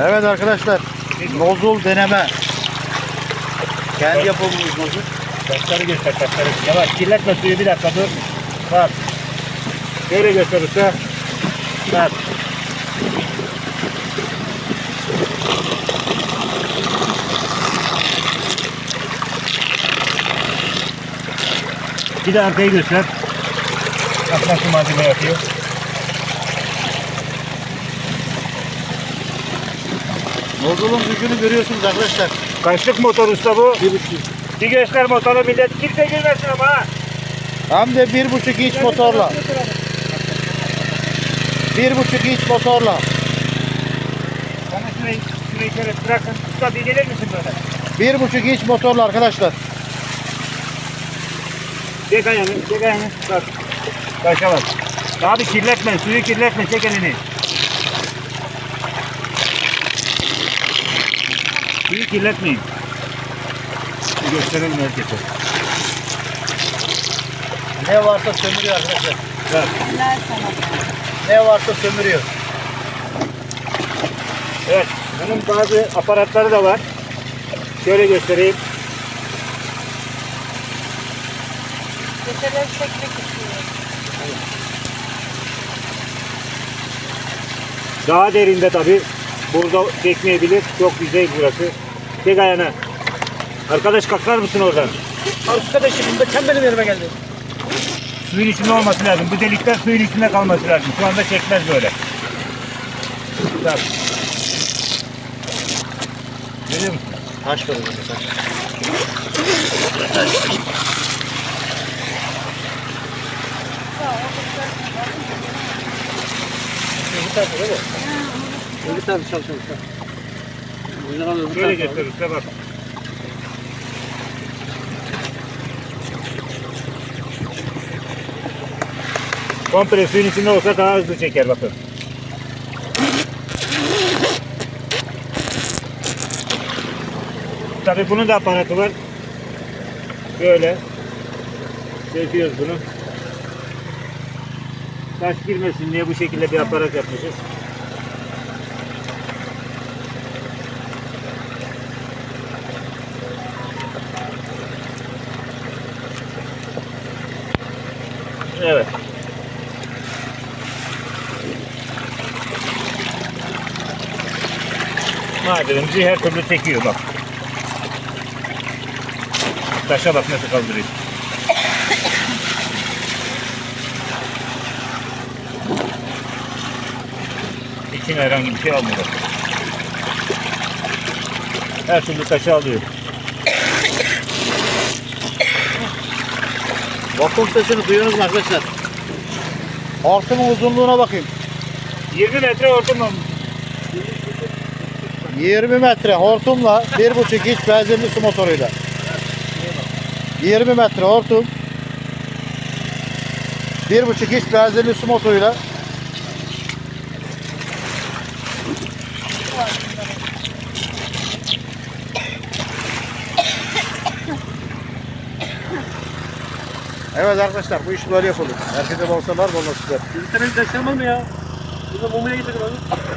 Evet arkadaşlar. Nozul deneme. Kendi yapımımız nozul. Taşları göster taşları. Yavaş kirletme suyu bir dakika dur. Bak. Şöyle göster usta. Bak. Bir de arkayı göster. Bak nasıl malzeme yapıyor. Nozulun gücünü görüyorsunuz arkadaşlar. Kaçlık motor usta bu? Bir buçuk. Bir göster motoru millet. Kimse girmesin ama ha. Hem de bir buçuk iç motorla. Bir buçuk iç motorla. Bana şurayı, şurayı şöyle bırakın. Usta bir gelir misin böyle? Bir buçuk iç motorla arkadaşlar. Çek ayağını, çek ayağını. Bak. Başa bak. Abi kirletme, suyu kirletme, çek elini. Suyu kirletmeyin. Bir gösterelim herkese. Ne varsa sömürüyor arkadaşlar. Bak. Ne varsa sömürüyor. Evet, bunun bazı aparatları da var. Şöyle göstereyim. Geçeleri çekmek istiyor. Daha derinde tabi. Burada çekmeyebilir. Çok yüzey burası. Çek ayağına. Arkadaş kalkar mısın oradan? Arkadaşım da sen benim yerime geldin. Suyun içinde olması lazım. Bu delikler suyun içinde kalması lazım. Şu anda çekmez böyle. Bak. Görüyor musun? Taş var orada taş. Bir tane çalışıyor usta. Oyundan alıyor. Şöyle göster usta bak. Komple suyun içinde olsa daha hızlı çeker bakın. Tabii bunun da aparatı var. Böyle. Çekiyoruz bunu. Taş girmesin diye bu şekilde bir aparat yapmışız. Evet. Malzememizi her türlü çekiyor bak. Taşa bak nasıl kaldırıyor. İçine herhangi bir şey almıyor. Her türlü taşı alıyor. Vakum sesini duyuyorsunuz mu arkadaşlar? Hortumun uzunluğuna bakayım. 20 metre hortum olmuş. 20 metre hortumla bir buçuk iç benzinli su motoruyla. 20 metre hortum. Bir buçuk iç benzinli su motoruyla. Evet arkadaşlar bu iş böyle yapılır. Herkese bol sabahlar bol nasipler. Bir tane taşırmaz mı ya? Burada mumya getirdim abi.